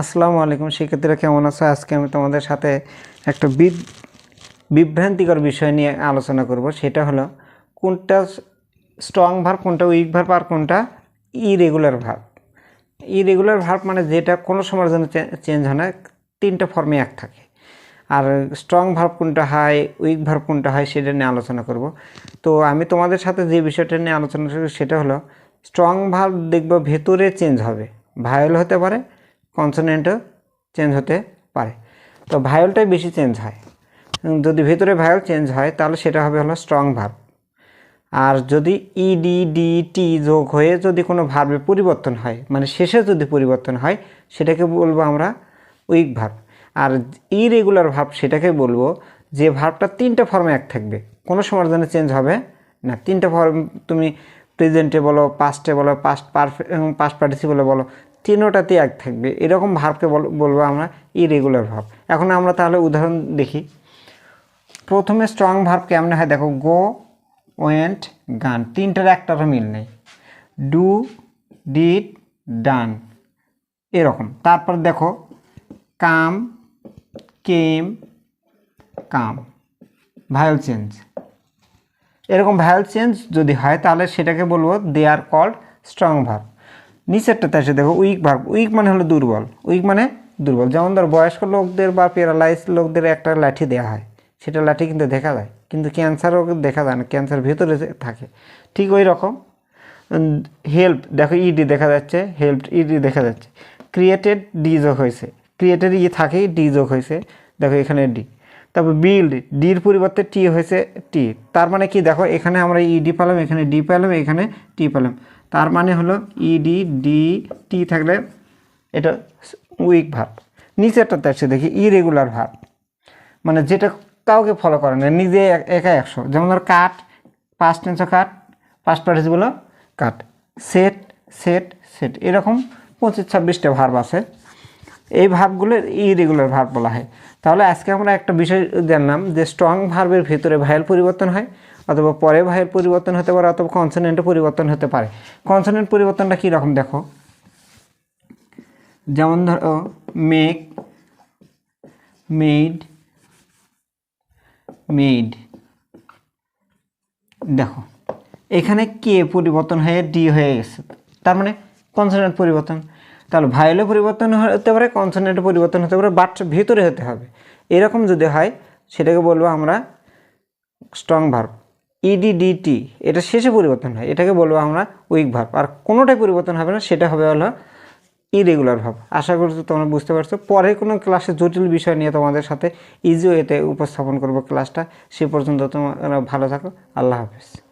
আসসালামু আলাইকুম শিক্ষার্থীরা, কেমন আছো? আজকে আমি তোমাদের সাথে একটা বিভ্রান্তিকর বিষয় নিয়ে আলোচনা করব। সেটা হলো কোনটা স্ট্রং ভার্ব কোনটা উইক ভার্ব আর কোনটা ইরেগুলার ভার্ব ইরেগুলার ভার্ব মানে যেটা কোনো সময়ের জন্য চেঞ্জ হয় না, তিনটা ফর্মে এক থাকে। আর স্ট্রং ভার্ব কোনটা হয় উইক ভার্ব কোনটা হয়, সেটা নিয়ে আলোচনা করব। তো আমি তোমাদের সাথে যে বিষয়টা নিয়ে আলোচনা করব, সেটা হলো স্ট্রং ভার্ব দেখব ভেতরে চেঞ্জ হবে। ভায়োল হতে পারে কনসোনেন্টও চেঞ্জ হতে পারে। তো ভায়োলটাই বেশি চেঞ্জ হয়। যদি ভেতরে ভায়োল চেঞ্জ হয়, তাহলে সেটা হবে হলো স্ট্রং ভার্ব আর যদি ইডি ডি টি যোগ হয়ে যদি কোনো ভার্বে পরিবর্তন হয় মানে শেষে যদি পরিবর্তন হয়, সেটাকে বলব আমরা উইক ভার্ব আর ইরেগুলার ভার্ব সেটাকে বলব যে ভার্বটা তিনটা ফর্মে এক থাকবে। কোনো সময়ের জন্য চেঞ্জ হবে না। তিনটা ফর্ম তুমি প্রেজেন্টে বলো পাস্টে বলো পাস্ট পারফেক্ট পাস্ট পার্টিসিপলে বলো, তিনোটাতেই এক থাকবে। এরকম ভাবকে বল- বলব আমরা ইরেগুলার ভাব এখন আমরা তাহলে উদাহরণ দেখি। প্রথমে স্ট্রং ভার্ব কেমনে হয় দেখো গো ওয়েন্ট গান তিনটার একটারও মিল নেই। ডু ডিড ডান এরকম। তারপর দেখো কাম কেম কাম ভায়োল চেঞ্জ এরকম ভ্যাল চেঞ্জ যদি হয়, তাহলে সেটাকে বলব they are called strong verb নিচেরটাতে এসে দেখো উইক ভার্ব উইক মানে হলো দুর্বল উইক মানে দুর্বল। যেমন ধর বয়স্ক লোকদের বা প্যারালাইজ লোকদের একটা লাঠি দেওয়া হয়, সেটা লাঠি কিন্তু দেখা যায়, কিন্তু ক্যান্সারও দেখা যায় না ক্যান্সার ভেতরে থাকে। ঠিক ওই রকম। হেল্প দেখো ইডি দেখা যাচ্ছে হেল্প ইডি দেখা যাচ্ছে। ক্রিয়েটেড ডি যোগ হয়েছে ক্রিয়েটেড ই থাকেই ডি যোগ হয়েছে, দেখো এখানে ডি তারপর বিল্ড ডির পরিবর্তে টি হয়েছে টি তার মানে কি? দেখো, এখানে আমরা ইডি পেলাম, এখানে ডি পেলাম, এখানে টি পেলাম। তার মানে হলো ইডি ডি টি থাকলে এটা উইক ভার্ব নিচেরটাতে আসছে দেখি ইরেগুলার ভার্ব মানে যেটা কাউকে ফলো করে না, নিজে এক- একা একশো। যেমন ধর কাট পাস্ট টেন্সও কাট পাস্ট পার্টিসিপলও কাট সেট সেট সেট এরকম পঁচিশ ছাব্বিশটা ভার্ব আছে। এই ভার্বগুলো ইরেগুলার ভার্ব বলা হয়। তাহলে আজকে আমরা একটা বিষয় জানলাম যে স্ট্রং ভার্বের ভিতরে ভাইয়ের পরিবর্তন হয় অথবা পরে ভাইয়ের পরিবর্তন হতে পারে অথবা কনসোনেন্টের পরিবর্তন হতে পারে। কনসোনেন্ট পরিবর্তনটা কীরকম দেখো? যেমন ধরো মেক মেড মেড দেখো, এখানে কে পরিবর্তন হয়ে ডি হয়ে গেছে। তার মানে কনসোনেন্ট পরিবর্তন। তাহলে ভাইলে পরিবর্তন হতে পারে কনসোনেন্টের পরিবর্তন হতে পারে বাট ভিতরে হতে হবে। এরকম যদি হয়, সেটাকে বলব আমরা স্ট্রং ভার্ব ইডিডিটি এটা শেষে পরিবর্তন হয়। এটাকে বলব আমরা উইক ভার্ব আর কোনোটাই পরিবর্তন হবে না, সেটা হবে হলো ইরেগুলার ভাব আশা করছি তোমরা বুঝতে পারছ। পরে কোনো ক্লাসে জটিল বিষয় নিয়ে তোমাদের সাথে ইজি এতে উপস্থাপন করব ক্লাসটা সে পর্যন্ত তোমরা ভালো থাকো। আল্লাহ হাফেজ।